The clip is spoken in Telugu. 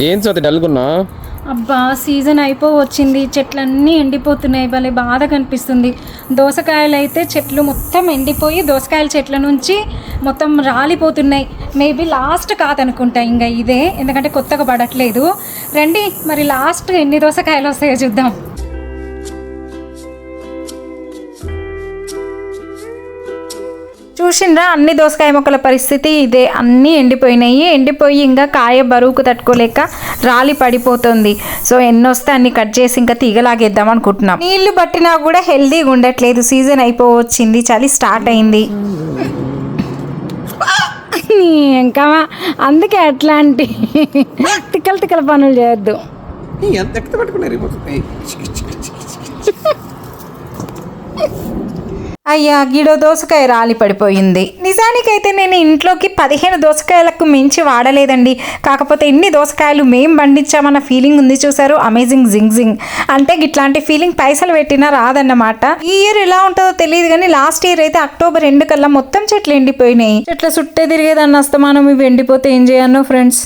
ఏం స్వాతి డల్గున్నా? అబ్బా సీజన్ అయిపో వచ్చింది. చెట్లన్నీ ఎండిపోతున్నాయి. భలే బాధ కనిపిస్తుంది. దోసకాయలు అయితే చెట్లు మొత్తం ఎండిపోయి దోసకాయల చెట్ల నుంచి మొత్తం రాలిపోతున్నాయి. మేబీ లాస్ట్ కాదనుకుంటా ఇంకా ఇదే. ఎందుకంటే కొత్తగా పడట్లేదు. రండి మరి లాస్ట్ ఎన్ని దోసకాయలు వస్తాయో చూద్దాం. చూసిండ్రా అన్ని దోసకాయ మొక్కల పరిస్థితి ఇదే అన్నీ ఎండిపోయినాయి. ఎండిపోయి ఇంకా కాయ బరువుకు తట్టుకోలేక రాలి పడిపోతుంది. సో ఎన్ని వస్తే అన్ని కట్ చేసి ఇంకా తీగలాగేద్దాం అనుకుంటున్నాం. నీళ్ళు పట్టినా కూడా హెల్దీగా ఉండట్లేదు. సీజన్ అయిపోవచ్చింది. చలి స్టార్ట్ అయింది. ఇంకా అందుకే అట్లాంటి తిక్కల తిక్కల పనులు చేయొద్దు. ఎంత పట్టుకున్నారు అయ్యా గిడో దోసకాయ రాలి పడిపోయింది. నిజానికైతే నేను ఇంట్లోకి పదిహేను దోసకాయలకు మించి వాడలేదండి. కాకపోతే ఎన్ని దోసకాయలు మేం పండించామన్న ఫీలింగ్ ఉంది చూసారు అమేజింగ్ జింగ్ జింగ్. అంటే ఇట్లాంటి ఫీలింగ్ పైసలు పెట్టినా రాదన్నమాట. ఈ ఇయర్ ఎలా ఉంటుందో తెలియదు కానీ లాస్ట్ ఇయర్ అయితే అక్టోబర్ రెండు కల్లా మొత్తం చెట్లు ఎండిపోయినాయి. చెట్ల చుట్టే తిరిగేదాన్ని అస్తమానం ఇవి ఎండిపోతే ఏం చేయను ఫ్రెండ్స్?